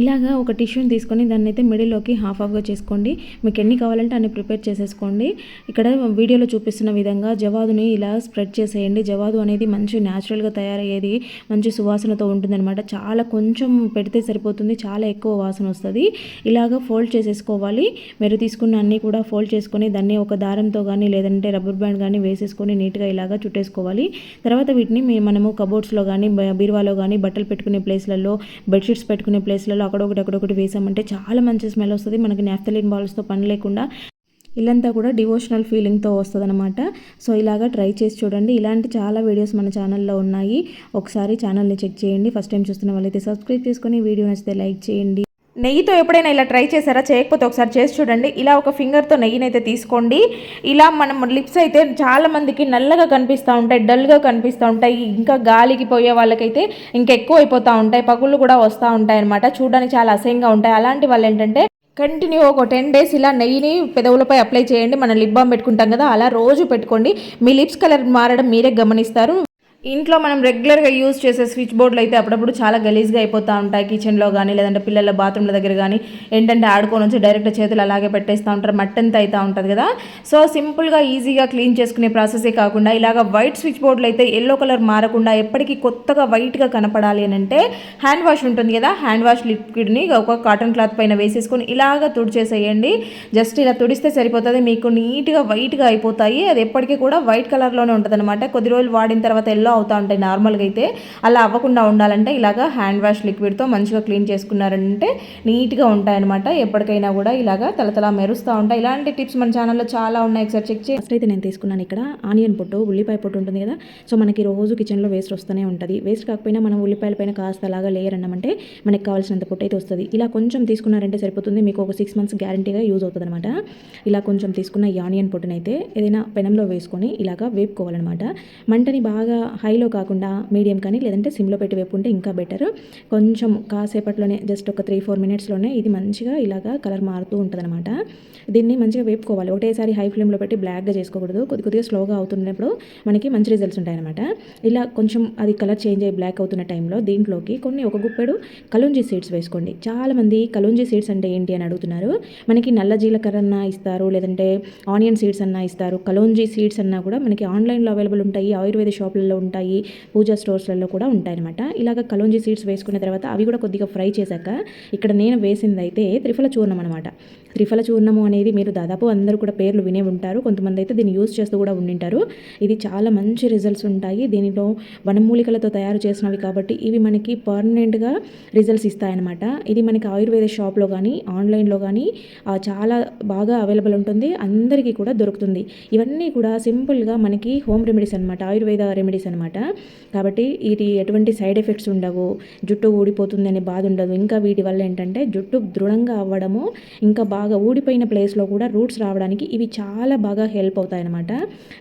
ఇలాగా ఒక టిష్యూని తీసుకొని దాన్ని అయితే మిడిల్లోకి హాఫ్ హాఫ్గా చేసుకోండి. మీకు ఎన్ని కావాలంటే అన్ని ప్రిపేర్ చేసేసుకోండి. ఇక్కడ వీడియోలో చూపిస్తున్న విధంగా జవాదుని ఇలా స్ప్రెడ్ చేసేయండి. జవాదు అనేది మంచి న్యాచురల్గా తయారయ్యేది మంచి సువాసనతో ఉంటుందన్నమాట. చాలా కొంచెం పెడితే సరిపోతుంది చాలా ఎక్కువ వాసన వస్తుంది. ఇలాగ ఫోల్డ్ చేసేసుకోవాలి. మీరు తీసుకున్న అన్నీ కూడా ఫోల్డ్ చేసుకొని దాన్ని ఒక దారంతో కానీ లేదంటే రబ్బర్ బ్యాండ్ కానీ వేసేసుకొని నీట్గా ఇలాగ చుట్టేసుకోవాలి. తర్వాత వీటిని మనము కబోర్డ్స్లో కానీ బీరువాలో కానీ బట్టలు పెట్టుకునే ప్లేస్లలో బెడ్షీట్స్ పెట్టుకునే ప్లేస్లలో అక్కడొకటి అక్కడొకటి వేసామంటే చాలా మంచి స్మెల్ వస్తుంది. మనకి నాఫ్తలిన్ బాల్స్తో పని లేకుండా ఇల్లంతా కూడా డివోషనల్ ఫీలింగ్తో వస్తుంది సో ఇలాగా ట్రై చేసి చూడండి. ఇలాంటి చాలా వీడియోస్ మన ఛానల్లో ఉన్నాయి. ఒకసారి ఛానల్ని చెక్ చేయండి. ఫస్ట్ టైం చూస్తున్న వాళ్ళైతే సబ్స్క్రైబ్ చేసుకొని వీడియో నచ్చితే లైక్ చేయండి. నెయ్యితో ఎప్పుడైనా ఇలా ట్రై చేశారా? చేయకపోతే ఒకసారి చేసి చూడండి. ఇలా ఒక ఫింగర్తో నెయ్యిని అయితే తీసుకోండి. ఇలా మనం లిప్స్ అయితే చాలా మందికి నల్లగా కనిపిస్తూ ఉంటాయి డల్గా కనిపిస్తూ ఉంటాయి. ఇంకా గాలికి పోయే వాళ్ళకైతే ఇంకా ఎక్కువ అయిపోతూ ఉంటాయి. పగుళ్ళు కూడా వస్తూ ఉంటాయి అనమాట చూడడానికి చాలా అసహ్యంగా ఉంటాయి. అలాంటి వాళ్ళు ఏంటంటే కంటిన్యూ ఒక టెన్ డేస్ ఇలా నెయ్యిని పెదవులపై అప్లై చేయండి. మనం లిప్ బామ్ పెట్టుకుంటాం కదా అలా రోజు పెట్టుకోండి. మీ లిప్స్ కలర్ మారడం మీరే గమనిస్తారు. ఇంట్లో మనం రెగ్యులర్గా యూజ్ చేసే స్విచ్ బోర్డులు అయితే అప్పుడప్పుడు చాలా గలీజ్గా అయిపోతూ ఉంటాయి. కిచెన్లో కానీ లేదంటే పిల్లల బాత్రూమ్ల దగ్గర కానీ ఏంటంటే ఆడుకొని వచ్చి డైరెక్ట్ చేతులు అలాగే పెట్టేస్తూ ఉంటారు. మట్టంతా అవుతూ ఉంటుంది కదా. సో సింపుల్గా ఈజీగా క్లీన్ చేసుకునే ప్రాసెసే కాకుండా ఇలాగ వైట్ స్విచ్ బోర్డులు అయితే ఎల్లో కలర్ మారకుండా ఎప్పటికీ కొత్తగా వైట్గా కనపడాలి అని అంటే హ్యాండ్ వాష్ ఉంటుంది కదా హ్యాండ్ వాష్ లిక్విడ్ని ఒక కాటన్ క్లాత్ పైన వేసేసుకొని ఇలాగ తుడిచేసేయండి. జస్ట్ ఇలా తుడిస్తే సరిపోతుంది. మీకు నీట్గా వైట్గా అయిపోతాయి. అది ఎప్పటికీ కూడా వైట్ కలర్లోనే ఉంటుంది అనమాట కొద్ది రోజులు వాడిన తర్వాత ఎల్లో అవుతూ ఉంటాయి నార్మల్గా అయితే అలా అవ్వకుండా ఉండాలంటే ఇలాగ హ్యాండ్ వాష్ లిక్విడ్తో మంచిగా క్లీన్ చేసుకున్నారంటే నీట్గా ఉంటాయన్నమాట. ఎప్పటికైనా కూడా ఇలాగ తలతలా మెరుస్తూ ఉంటాయి. ఇలాంటి టిప్స్ మన ఛానల్లో చాలా ఉన్నాయి. ఒకసారి చెక్ చేసి ఫస్ట్ అయితే నేను తీసుకున్నాను ఇక్కడ ఆనియన్ పొట్టు ఉల్లిపాయ పొట్టు ఉంటుంది కదా. సో మనకి రోజు కిచెన్లో వేస్ట్ వస్తూనే ఉంటుంది. వేస్ట్ కాకపోయినా మనం ఉల్లిపాయల పైన కాస్త అలాగా లేయర్ అన్నామంటే మనకి కావాల్సినంత పొట్టు అయితే వస్తుంది. ఇలా కొంచెం తీసుకున్నారంటే సరిపోతుంది. మీకు ఒక సిక్స్ మంత్స్ గ్యారంటీగా యూజ్ అవుతుంది అనమాట ఇలా కొంచెం తీసుకున్న ఈ ఆనియన్ పొట్టునైతే ఏదైనా పెనంలో వేసుకొని ఇలాగా వేపుకోవాలన్నమాట. మంటని బాగా హైలో కాకుండా మీడియం కానీ లేదంటే సిమ్లో పెట్టి వేపుకుంటే ఇంకా బెటర్. కొంచెం కాసేపట్లోనే జస్ట్ ఒక త్రీ ఫోర్ మినిట్స్లోనే ఇది మంచిగా ఇలాగా కలర్ మారుతూ ఉంటుందన్నమాట. దీన్ని మంచిగా వేపుకోవాలి. ఒకటేసారి హై ఫ్లేమ్లో పెట్టి బ్లాక్గా చేసుకోకూడదు. కొద్ది కొద్దిగా స్లోగా అవుతున్నప్పుడు మనకి మంచి రిజల్ట్స్ ఉంటాయన్నమాట. ఇలా కొంచెం అది కలర్ చేంజ్ అయ్యి బ్లాక్ అవుతున్న టైంలో దీంట్లోకి కొన్ని ఒక గుప్పెడు కలుంజీ సీడ్స్ వేసుకోండి. చాలామంది కలుంజీ సీడ్స్ అంటే ఏంటి అని అడుగుతున్నారు. మనకి నల్ల జీలకర్ర అన్న ఇస్తారు లేదంటే ఆనియన్ సీడ్స్ అన్న ఇస్తారు. కలోంజీ సీడ్స్ అన్నా కూడా మనకి ఆన్లైన్లో అవైలబుల్ ఉంటాయి. ఆయుర్వేద షాపులలో ఉంటాయి పూజా స్టోర్స్లలో కూడా ఉంటాయన్నమాట. ఇలాగ కలోంజీ సీడ్స్ వేసుకున్న తర్వాత అవి కూడా కొద్దిగా ఫ్రై చేశాక ఇక్కడ నేను వేసింది అయితే త్రిఫల చూర్ణం అనమాట త్రిఫల చూర్ణము అనేది మీరు దాదాపు అందరూ కూడా పేర్లు వినే ఉంటారు. కొంతమంది అయితే దీన్ని యూస్ చేస్తూ కూడా ఉండింటారు. ఇది చాలా మంచి రిజల్ట్స్ ఉంటాయి. దీనిలో వనమూలికలతో తయారు చేసినవి కాబట్టి ఇవి మనకి పర్మనెంట్గా రిజల్ట్స్ ఇస్తాయన్నమాట. ఇది మనకి ఆయుర్వేద షాప్లో కానీ ఆన్లైన్లో కానీ చాలా బాగా అవైలబుల్ ఉంటుంది. అందరికీ కూడా దొరుకుతుంది. ఇవన్నీ కూడా సింపుల్గా మనకి హోమ్ రెమెడీస్ అనమాట ఆయుర్వేద రెమెడీస్ అనమాట కాబట్టి ఇది ఎటువంటి సైడ్ ఎఫెక్ట్స్ ఉండవు. జుట్టు ఊడిపోతుంది అనే బాధ ఉండదు. ఇంకా వీటి వల్ల ఏంటంటే జుట్టు దృఢంగా అవ్వడము ఇంకా బాగా ఊడిపోయిన ప్లేస్లో కూడా రూట్స్ రావడానికి ఇవి చాలా బాగా హెల్ప్ అవుతాయన్నమాట.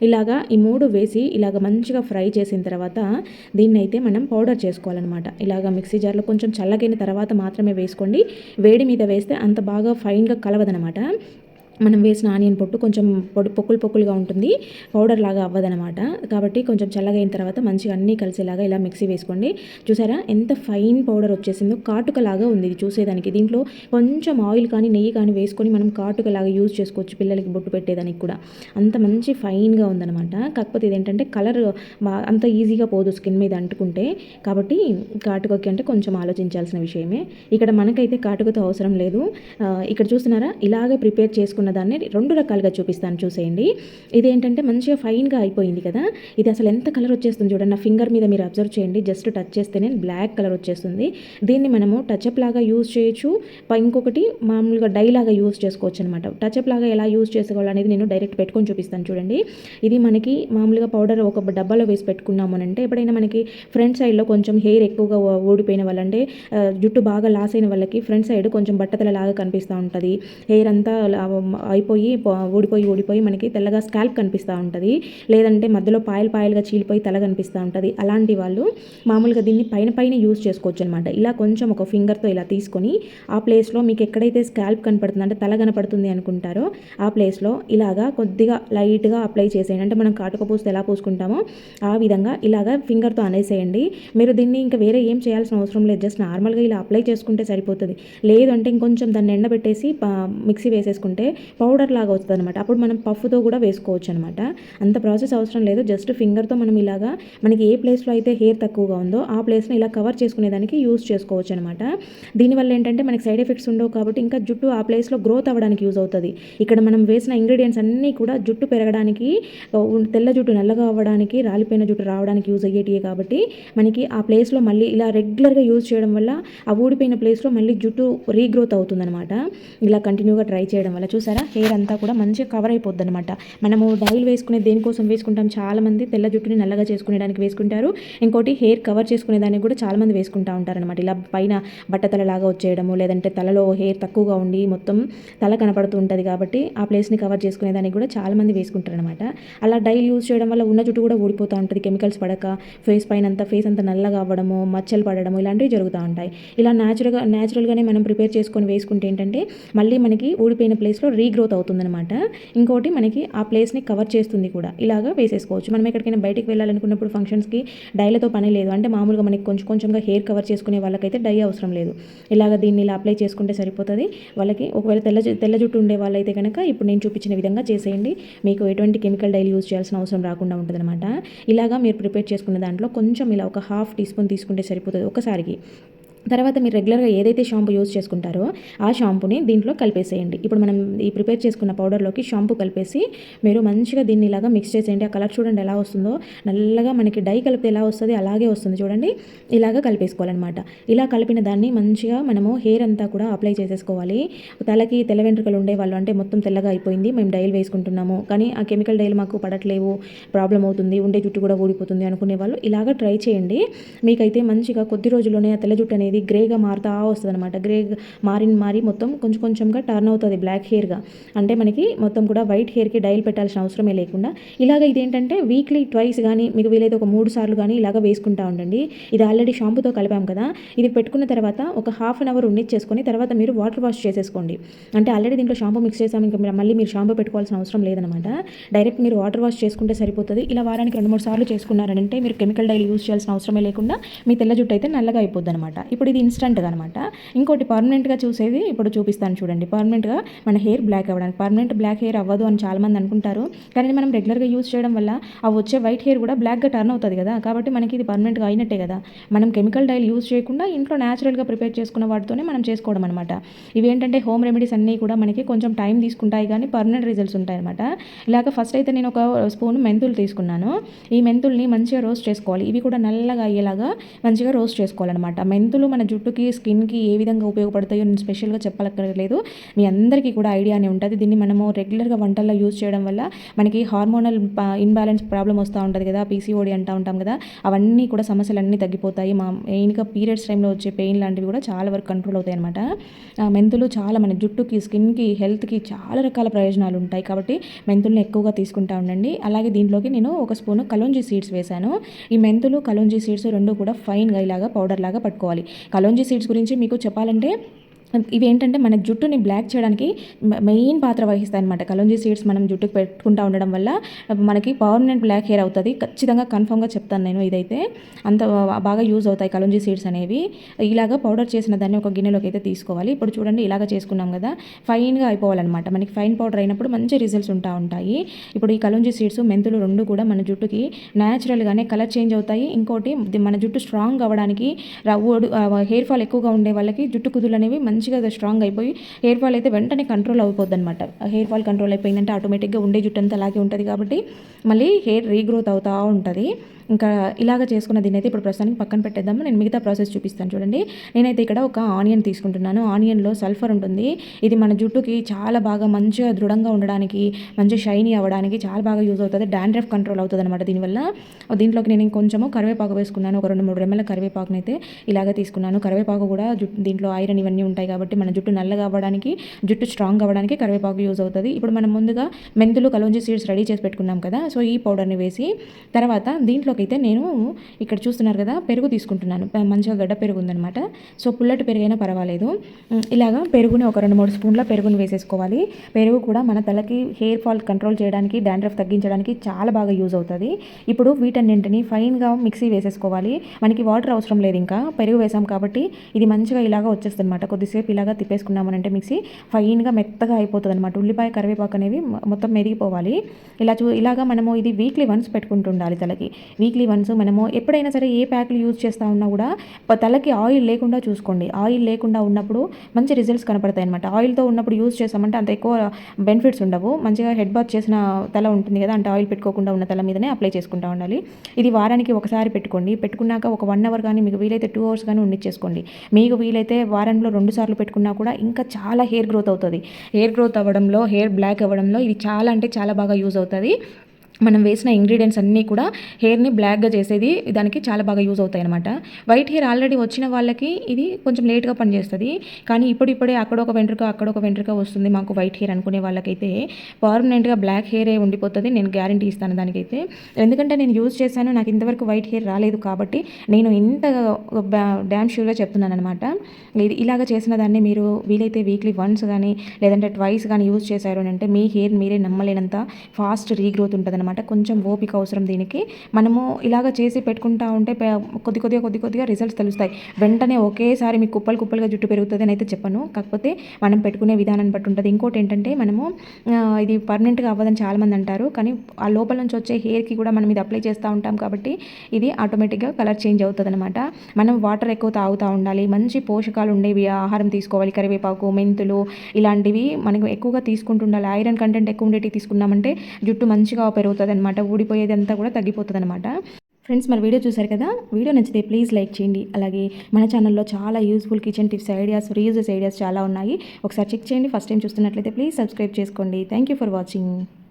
ఇలాగా ఈ మూడు వేసి ఇలాగ మంచిగా ఫ్రై చేసిన తర్వాత దీన్ని అయితే మనం పౌడర్ చేసుకోవాలన్నమాట. ఇలాగ మిక్సీ జార్లో కొంచెం చల్లగైన తర్వాత మాత్రమే వేసుకోండి. వేడి మీద వేస్తే అంత బాగా ఫైన్గా కలవదనమాట మనం వేసిన ఆనియన్ పొట్టు కొంచెం పొడి పొక్కులు పొక్కులుగా ఉంటుంది. పౌడర్ లాగా అవ్వదనమాట కాబట్టి కొంచెం చల్లగా అయిన తర్వాత మంచిగా అన్నీ కలిసేలాగా ఇలా మిక్సీ వేసుకోండి. చూసారా? ఎంత ఫైన్ పౌడర్ వచ్చేసిందో కాటుకలాగా ఉంది ఇది చూసేదానికి. దీంట్లో కొంచెం ఆయిల్ కానీ నెయ్యి కానీ వేసుకొని మనం కాటుకలాగా యూజ్ చేసుకోవచ్చు పిల్లలకి బొట్టు పెట్టేదానికి కూడా. అంత మంచి ఫైన్గా ఉందన్నమాట. కాకపోతే ఇదేంటంటే కలర్ అంత ఈజీగా పోదు స్కిన్ మీద అంటుకుంటే. కాబట్టి కాటుకకి అంటే కొంచెం ఆలోచించాల్సిన విషయమే. ఇక్కడ మనకైతే కాటుకతో అవసరం లేదు. ఇక్కడ చూస్తున్నారా? ఇలాగే ప్రిపేర్ చేసుకున్న చేసుకున్న దాన్ని రెండు రకాలుగా చూపిస్తాను చూసేయండి. ఇది ఏంటంటే మంచిగా ఫైన్గా అయిపోయింది కదా. ఇది అసలు ఎంత కలర్ వచ్చేస్తుంది చూడండి. నా ఫింగర్ మీద మీరు అబ్జర్వ్ చేయండి. జస్ట్ టచ్ చేస్తేనే బ్లాక్ కలర్ వచ్చేస్తుంది. దీన్ని మనము టచ్అప్ లాగా యూజ్ చేయొచ్చు. ఇంకొకటి మామూలుగా డై లాగా యూజ్ చేసుకోవచ్చు అనమాట టచ్అప్ లాగా ఎలా యూజ్ చేసుకోవాలనేది నేను డైరెక్ట్ పెట్టుకొని చూపిస్తాను చూడండి. ఇది మనకి మామూలుగా పౌడర్ ఒక డబ్బాలో వేసి పెట్టుకున్నాము అని అంటే ఎప్పుడైనా మనకి ఫ్రంట్ సైడ్లో కొంచెం హెయిర్ ఎక్కువగా ఓడిపోయిన ఊడిపోయిన వాళ్ళంటే జుట్టు బాగా లాస్ అయిన వాళ్ళకి ఫ్రంట్ సైడ్ కొంచెం బట్టతల లాగా కనిపిస్తూ ఉంటుంది. హెయిర్ అంతా లా- అయిపోయి ఊడిపోయి ఊడిపోయి మనకి తెల్లగా స్కాల్ప్ కనిపిస్తూ ఉంటుంది. లేదంటే మధ్యలో పాయలు పాయలుగా చీలిపోయి తల కనిపిస్తూ ఉంటుంది. అలాంటి వాళ్ళు మామూలుగా దీన్ని పైన పైన యూజ్ చేసుకోవచ్చు అనమాట ఇలా కొంచెం ఒక ఫింగర్తో ఇలా తీసుకొని ఆ ప్లేస్లో మీకు ఎక్కడైతే స్కాల్ప్ కనపడుతుంది అంటే తల కనపడుతుంది అనుకుంటారో ఆ ప్లేస్లో ఇలాగా కొద్దిగా లైట్గా అప్లై చేసేయండి. అంటే మనం కాటుక పూస్తే ఎలా పూసుకుంటామో ఆ విధంగా ఇలాగా ఫింగర్తో అనేసేయండి. మీరు దీన్ని ఇంకా వేరే ఏం చేయాల్సిన అవసరం లేదు. జస్ట్ నార్మల్గా ఇలా అప్లై చేసుకుంటే సరిపోతుంది. లేదంటే ఇంకొంచెం దాన్ని ఎండబెట్టేసి మిక్సీ వేసేసుకుంటే పౌడర్ లాగా వస్తుంది అనమాట అప్పుడు మనం పఫ్తో కూడా వేసుకోవచ్చు అనమాట అంత ప్రాసెస్ అవసరం లేదు. జస్ట్ ఫింగర్తో మనం ఇలాగా మనకి ఏ ప్లేస్లో అయితే హెయిర్ తక్కువగా ఉందో ఆ ప్లేస్ని ఇలా కవర్ చేసుకునేదానికి యూస్ చేసుకోవచ్చు అనమాట దీనివల్ల ఏంటంటే మనకి సైడ్ ఎఫెక్ట్స్ ఉండవు కాబట్టి ఇంకా జుట్టు ఆ ప్లేస్లో గ్రోత్ అవ్వడానికి యూజ్ అవుతుంది. ఇక్కడ మనం వేసిన ఇంగ్రీడియంట్స్ అన్నీ కూడా జుట్టు పెరగడానికి తెల్ల జుట్టు నల్లగా అవ్వడానికి రాలిపోయిన జుట్టు రావడానికి యూజ్ అయ్యేటివి కాబట్టి మనకి ఆ ప్లేస్లో మళ్ళీ ఇలా రెగ్యులర్గా యూజ్ చేయడం వల్ల ఆ ఊడిపోయిన ప్లేస్లో మళ్ళీ జుట్టు రీగ్రోత్ అవుతుందన్నమాట. ఇలా కంటిన్యూగా ట్రై చేయడం వల్ల చూసారు? హెయిర్ అంతా కూడా మంచిగా కవర్ అయిపోద్ది అనమాట మనము డైల్ వేసుకునే దేనికోసం వేసుకుంటాం? చాలామంది తెల్ల జుట్టుని నల్లగా చేసుకునేదానికి వేసుకుంటారు. ఇంకోటి హెయిర్ కవర్ చేసుకునే దానికి కూడా చాలామంది వేసుకుంటా ఉంటారనమాట ఇలా పైన బట్టతలలాగా వచ్చేయడము లేదంటే తలలో హెయిర్ తక్కువగా ఉండి మొత్తం తల కనపడుతూ ఉంటుంది కాబట్టి ఆ ప్లేస్ని కవర్ చేసుకునే దానికి కూడా చాలామంది వేసుకుంటారు అనమాట అలా డైల్ యూజ్ చేయడం వల్ల ఉన్న జుట్టు కూడా ఊడిపోతూ ఉంటుంది. కెమికల్స్ పడక ఫేస్ పైన అంతా ఫేస్ అంతా నల్లగా అవ్వడము మచ్చలు పడడము ఇలాంటివి జరుగుతూ ఉంటాయి. ఇలా న్యాచురల్గా న్యాచురల్గానే మనం ప్రిపేర్ చేసుకొని వేసుకుంటే ఏంటంటే మళ్ళీ మనకి ఊడిపోయిన ప్లేస్లో రీగ్రోత్ అవుతుందనమాట ఇంకోటి మనకి ఆ ప్లేస్ని కవర్ చేస్తుంది కూడా. ఇలాగా వేసేసుకోవచ్చు. మనం ఎక్కడికైనా బయటికి వెళ్ళాలనుకున్నప్పుడు ఫంక్షన్స్కి డైలతో పని లేదు. అంటే మామూలుగా మనకి కొంచెం కొంచెంగా హెయిర్ కవర్ చేసుకునే వాళ్ళకైతే డై అవసరం లేదు. ఇలాగ దీన్ని ఇలా అప్లై చేసుకుంటే సరిపోతుంది. వాళ్ళకి ఒకవేళ తెల్ల తెల్ల జుట్టు ఉండే వాళ్ళైతే కనుక ఇప్పుడు నేను చూపించిన విధంగా చేసేయండి. మీకు ఎటువంటి కెమికల్ డైలీ యూజ్ చేయాల్సిన అవసరం రాకుండా ఉంటుందన్నమాట. ఇలాగా మీరు ప్రిపేర్ చేసుకున్న దాంట్లో కొంచెం ఇలా ఒక హాఫ్ టీ స్పూన్ తీసుకుంటే సరిపోతుంది. ఒకసారికి. తర్వాత మీరు రెగ్యులర్గా ఏదైతే షాంపూ యూజ్ చేసుకుంటారో ఆ షాంపూని దీంట్లో కలిపేసేయండి. ఇప్పుడు మనం ఈ ప్రిపేర్ చేసుకున్న పౌడర్లోకి షాంపూ కలిపేసి మీరు మంచిగా దీన్ని ఇలాగా మిక్స్ చేసేయండి. ఆ కలర్ చూడండి ఎలా వస్తుందో. నల్లగా మనకి డై కలిపితే ఎలా వస్తుంది? అలాగే వస్తుంది చూడండి. ఇలాగా కలిపేసుకోవాలన్నమాట. ఇలా కలిపిన దాన్ని మంచిగా మనము హెయిర్ అంతా కూడా అప్లై చేసేసుకోవాలి. తలకి తెల్ల వెంట్రుకలు ఉండే వాళ్ళు అంటే మొత్తం తెల్లగా అయిపోయింది. మేము డైల్ వేసుకుంటున్నాము. కానీ ఆ కెమికల్ డైల్ మాకు పడట్లేవు ప్రాబ్లం అవుతుంది ఉండే జుట్టు కూడా ఊడిపోతుంది అనుకునే వాళ్ళు ఇలాగా ట్రై చేయండి. మీకైతే మంచిగా కొద్ది రోజుల్లోనే ఆ తెల్ల జుట్టు అనేది గ్రేగా మారుతా వస్తుంది అనమాట గ్రే మారిన మారి మొత్తం కొంచెం కొంచెంగా టర్న్ అవుతుంది బ్లాక్ హెయిర్గా అంటే మనకి మొత్తం కూడా వైట్ హెయిర్కి డైల్ పెట్టాల్సిన అవసరమే లేకుండా ఇలాగ ఇదేంటంటే వీక్లీ ట్వైస్ కానీ మీకు వీలైతే ఒక మూడు సార్లు కానీ ఇలాగ వేసుకుంటా ఉండండి. ఇది ఆల్రెడీ షాంపూతో కలిపాం కదా. ఇది పెట్టుకున్న తర్వాత ఒక హాఫ్ అన్ అవర్ ఉండిచ్చేసుకొని తర్వాత మీరు వాటర్ వాష్ చేసేసుకోండి. అంటే ఆల్రెడీ దీంట్లో షాంపూ మిక్స్ చేసాం ఇంకా మళ్ళీ మీరు షాంపూ పెట్టుకోవాల్సిన అవసరం లేదనమాట డైరెక్ట్ మీరు వాటర్ వాష్ చేసుకుంటే సరిపోతుంది. ఇలా వారానికి రెండు మూడు సార్లు చేసుకున్నారంటే మీరు కెమికల్ డైల్ యూజ్ చేయాల్సిన అవసరమే లేకుండా మీ తెల్ల జుట్టు అయితే నల్లగా అయిపోద్ది అనమాట ఇప్పుడు ఇది ఇన్స్టంట్గా అనమాట ఇంకోటి పర్మనెంట్గా చూసేది ఇప్పుడు చూపిస్తాను చూడండి. పర్మనెంట్గా మన హెయిర్ బ్లాక్ అవ్వడానికి పర్మనెంట్ బ్లాక్ హెయిర్ అవ్వదు అని చాలామంది అనుకుంటారు. కానీ మనం రెగ్యులర్గా యూజ్ చేయడం వల్ల ఆ వచ్చే వైట్ హెయిర్ కూడా బ్లాక్గా టర్న్ అవుతుంది కదా. కాబట్టి మనకి ఇది పర్మనెంట్గా అయినట్టే కదా. మనం కెమికల్ డైల్ యూజ్ చేయకుండా ఇంట్లో న్యాచురల్గా ప్రిపేర్ చేసుకున్న వాటితోనే మనం చేసుకోవడం అనమాట ఇవి ఏంటంటే హోమ్ రెమెడీస్ అన్నీ కూడా మనకి కొంచెం టైం తీసుకుంటాయి కానీ పర్మనెంట్ రిజల్ట్స్ ఉంటాయి అనమాట ఇలాగ ఫస్ట్ అయితే నేను ఒక స్పూన్ మెంతులు తీసుకున్నాను. ఈ మెంతుల్ని మంచిగా రోస్ట్ చేసుకోవాలి. ఇవి కూడా నల్లగా అయ్యేలాగా మంచిగా రోస్ట్ చేసుకోవాలన్నమాట. మెంతులు మన జుట్టుకి స్కిన్కి ఏ విధంగా ఉపయోగపడతాయో నేను స్పెషల్గా చెప్పక్కర్లేదు మీ అందరికీ కూడా ఐడియానే ఉంటుంది. దీన్ని మనము రెగ్యులర్గా వంటల్లో యూజ్ చేయడం వల్ల మనకి హార్మోనల్ ఇన్బ్యాలెన్స్ ప్రాబ్లం వస్తూ ఉంటుంది కదా పీసీఓడి అంటూ ఉంటాం కదా అవన్నీ కూడా సమస్యలు అన్నీ తగ్గిపోతాయి. మా మెయిన్గా పీరియడ్స్ టైంలో వచ్చే పెయిన్ లాంటివి కూడా చాలా వరకు కంట్రోల్ అవుతాయి అనమాట మెంతులు చాలా మన జుట్టుకి స్కిన్కి హెల్త్కి చాలా రకాల ప్రయోజనాలు ఉంటాయి కాబట్టి మెంతుల్ని ఎక్కువగా తీసుకుంటా ఉండండి. అలాగే దీంట్లోకి నేను ఒక స్పూన్ కలోంజీ సీడ్స్ వేశాను. ఈ మెంతులు కలోంజీ సీడ్స్ రెండు కూడా ఫైన్గా ఇలాగా పౌడర్ లాగా పట్టుకోవాలి. కలోంజీ సీడ్స్ గురించి మీకు చెప్పాలంటే ఇవేంటంటే మన జుట్టుని బ్లాక్ చేయడానికి మెయిన్ పాత్ర వహిస్తాయి అనమాట కలోంజీ సీడ్స్ మనం జుట్టుకు పెట్టుకుంటా ఉండడం వల్ల మనకి పర్మనెంట్ బ్లాక్ హెయిర్ అవుతుంది. ఖచ్చితంగా కన్ఫామ్గా చెప్తాను నేను ఇదైతే. అంత బాగా యూజ్ అవుతాయి కలోంజీ సీడ్స్ అనేవి. ఇలాగ పౌడర్ చేసిన దాన్ని ఒక గిన్నెలోకి అయితే తీసుకోవాలి. ఇప్పుడు చూడండి ఇలాగ చేసుకున్నాం కదా. ఫైన్గా అయిపోవాలన్నమాట. మనకి ఫైన్ పౌడర్ అయినప్పుడు మంచి రిజల్ట్స్ ఉంటా ఉంటాయి. ఇప్పుడు ఈ కలోంజీ సీడ్స్ మెంతులు రెండు కూడా మన జుట్టుకి న్యాచురల్గానే కలర్ చేంజ్ అవుతాయి. ఇంకోటి మన జుట్టు స్ట్రాంగ్ అవ్వడానికి రా- ఓడు- హెయిర్ ఫాల్ ఎక్కువగా ఉండే వాళ్ళకి జుట్టు కుదులు అనేవి మంచి మంచిగా స్ట్రాంగ్ అయిపోయి హెయిర్ ఫాల్ అయితే వెంటనే కంట్రోల్ అయిపోద్ది అనమాట హెయిర్ ఫాల్ కంట్రోల్ అయిపోయిందంటే ఆటోమేటిక్గా ఉండే జుట్టు అంతా అలాగే ఉంటుంది కాబట్టి మళ్ళీ హెయిర్ రీగ్రోత్ అవుతూ ఉంటుంది. ఇంకా ఇలాగ చేసుకున్న దీని అయితే ఇప్పుడు ప్రస్తుతానికి పక్కన పెట్టేద్దాము. నేను మిగతా ప్రాసెస్ చూపిస్తాను చూడండి. నేనైతే ఇక్కడ ఒక ఆనియన్ తీసుకుంటున్నాను. ఆనియన్లో సల్ఫర్ ఉంటుంది. ఇది మన జుట్టుకి చాలా బాగా మంచిగా దృఢంగా ఉండడానికి మంచి షైనీ అవ్వడానికి చాలా బాగా యూజ్ అవుతుంది. డాండ్రఫ్ కంట్రోల్ అవుతుంది అనమాట దీనివల్ల. దీంట్లోకి నేను కొంచెము కరివేపాకు వేసుకున్నాను. ఒక రెండు మూడు రెమ్మల కరివేపాకుని అయితే ఇలాగ తీసుకున్నాను. కరివేపాకు కూడా జుట్టు దీంట్లో ఐరన్ ఇవన్నీ ఉంటాయి కాబట్టి మన జుట్టు నల్లగా అవ్వడానికి జుట్టు స్ట్రాంగ్ అవ్వడానికి కరివేపాకు యూజ్ అవుతుంది. ఇప్పుడు మనం ముందుగా మెంతులు కలోంజి సీడ్స్ రెడీ చేసి పెట్టుకున్నాం కదా. సో ఈ పౌడర్ని వేసి తర్వాత దీంట్లో అయితే నేను ఇక్కడ చూస్తున్నారు కదా పెరుగు తీసుకుంటున్నాను. మంచిగా గడ్డ పెరుగు ఉందనమాట సో పుల్లటి పెరుగైనా పర్వాలేదు. ఉమ్, ఇలాగా పెరుగుని ఒక రెండు మూడు స్పూన్ల పెరుగుని వేసేసుకోవాలి. పెరుగు కూడా మన తలకి హెయిర్ ఫాల్ కంట్రోల్ చేయడానికి డాండ్రఫ్ తగ్గించడానికి చాలా బాగా యూజ్ అవుతుంది. ఇప్పుడు వీటన్నింటిని ఫైన్గా మిక్సీ వేసేసుకోవాలి. మనకి వాటర్ అవసరం లేదు ఇంకా. పెరుగు వేసాం కాబట్టి ఇది మంచిగా ఇలాగా వచ్చేస్తుంది అనమాట కొద్దిసేపు ఇలాగా తిప్పేసుకున్నామనంటే మిక్సీ ఫైన్గా మెత్తగా అయిపోతుంది అనమాట ఉల్లిపాయ కరివేపాకు అనేవి మొత్తం మెరిగిపోవాలి ఇలా చూ ఇలాగా మనము ఇది వీక్లీ వన్స్ పెట్టుకుంటుండాలి తలకి. వీక్లీ వన్స్ మనము ఎప్పుడైనా సరే ఏ ప్యాక్లు యూజ్ చేస్తూ ఉన్నా కూడా తలకి ఆయిల్ లేకుండా చూసుకోండి. ఆయిల్ లేకుండా ఉన్నప్పుడు మంచి రిజల్ట్స్ కనపడతాయి అనమాట ఆయిల్తో ఉన్నప్పుడు యూజ్ చేసామంటే అంత ఎక్కువ బెనిఫిట్స్ ఉండవు. మంచిగా హెడ్ బాత్ చేసిన తల ఉంటుంది కదా అంటే ఆయిల్ పెట్టుకోకుండా ఉన్న తల మీదనే అప్లై చేసుకుంటూ ఉండాలి. ఇది వారానికి ఒకసారి పెట్టుకోండి. పెట్టుకున్నాక ఒక వన్ అవర్ కానీ మీకు వీలైతే టూ అవర్స్ కానీ ఉండిచ్చేసుకోండి. మీకు వీలైతే వారంలో రెండు సార్లు పెట్టుకున్నా కూడా ఇంకా చాలా హెయిర్ గ్రోత్ అవుతుంది. హెయిర్ గ్రోత్ అవ్వడంలో హెయిర్ బ్లాక్ అవ్వడంలో ఇది చాలా అంటే చాలా బాగా యూజ్ అవుతుంది. మనం వేసిన ఇంగ్రీడియంట్స్ అన్నీ కూడా హెయిర్ని బ్లాక్గా చేసేది దానికి చాలా బాగా యూజ్ అవుతాయి అనమాట వైట్ హెయిర్ ఆల్రెడీ వచ్చిన వాళ్ళకి ఇది కొంచెం లేట్గా పనిచేస్తుంది. కానీ ఇప్పుడిప్పుడే అక్కడ ఒక వెంట్రుక అక్కడ ఒక వెంట్రుక వస్తుంది మాకు వైట్ హెయిర్ అనుకునే వాళ్ళకైతే పర్మనెంట్గా బ్లాక్ హెయిరే ఉండిపోతుంది నేను గ్యారంటీ ఇస్తాను దానికైతే. ఎందుకంటే నేను యూజ్ చేశాను నాకు ఇంతవరకు వైట్ హెయిర్ రాలేదు కాబట్టి నేను ఇంత డ్యామ్ షూర్గా చెప్తున్నాను అనమాట ఇది ఇలాగ చేసిన దాన్ని మీరు వీలైతే వీక్లీ వన్స్ కానీ లేదంటే ట్వైస్ కానీ యూజ్ చేశారు అని అంటే మీ హెయిర్ మీరే నమ్మలేనంత ఫాస్ట్ రీగ్రోత్ ఉంటుంది అనమాట కొంచెం ఓపిక అవసరం దీనికి. మనము ఇలాగ చేసి పెట్టుకుంటా ఉంటే కొద్ది కొద్దిగా కొద్ది కొద్దిగా రిజల్ట్స్ తెలుస్తాయి. వెంటనే ఒకేసారి మీకు కుప్పలు కుప్పలుగా జుట్టు పెరుగుతుంది అని అయితే చెప్పను. కాకపోతే మనం పెట్టుకునే విధానాన్ని బట్టి ఉంటుంది. ఇంకోటి ఏంటంటే మనము ఇది పర్మనెంట్గా అవ్వదని చాలామంది అంటారు. కానీ ఆ లోపల నుంచి వచ్చే హెయిర్కి కూడా మనం ఇది అప్లై చేస్తూ ఉంటాం కాబట్టి ఇది ఆటోమేటిక్గా కలర్ చేంజ్ అవుతుంది అనమాట మనం వాటర్ ఎక్కువ తాగుతూ ఉండాలి. మంచి పోషకాలు ఉండేవి. ఆహారం తీసుకోవాలి. కరివేపాకు మెంతులు ఇలాంటివి మనకు ఎక్కువగా తీసుకుంటుండాలి. ఐరన్ కంటెంట్ ఎక్కువ ఉండేటివి తీసుకున్నామంటే జుట్టు మంచిగా పెరుగుతుంది. అనమాట ఊడిపోయేది అంతా కూడా తగ్గిపోతుంది అనమాట ఫ్రెండ్స్ మరి వీడియో చూసారు కదా? వీడియో నచ్చితే ప్లీజ్ లైక్ చేయండి. అలాగే మన ఛానల్లో చాలా useful kitchen tips ideas reuses ideas చాలా ఉన్నాయి. ఒకసారి చెక్ చేయండి. ఫస్ట్ టైం చూస్తున్నట్లయితే ప్లీజ్ సబ్స్క్రైబ్ చేసుకోండి. Thank you for watching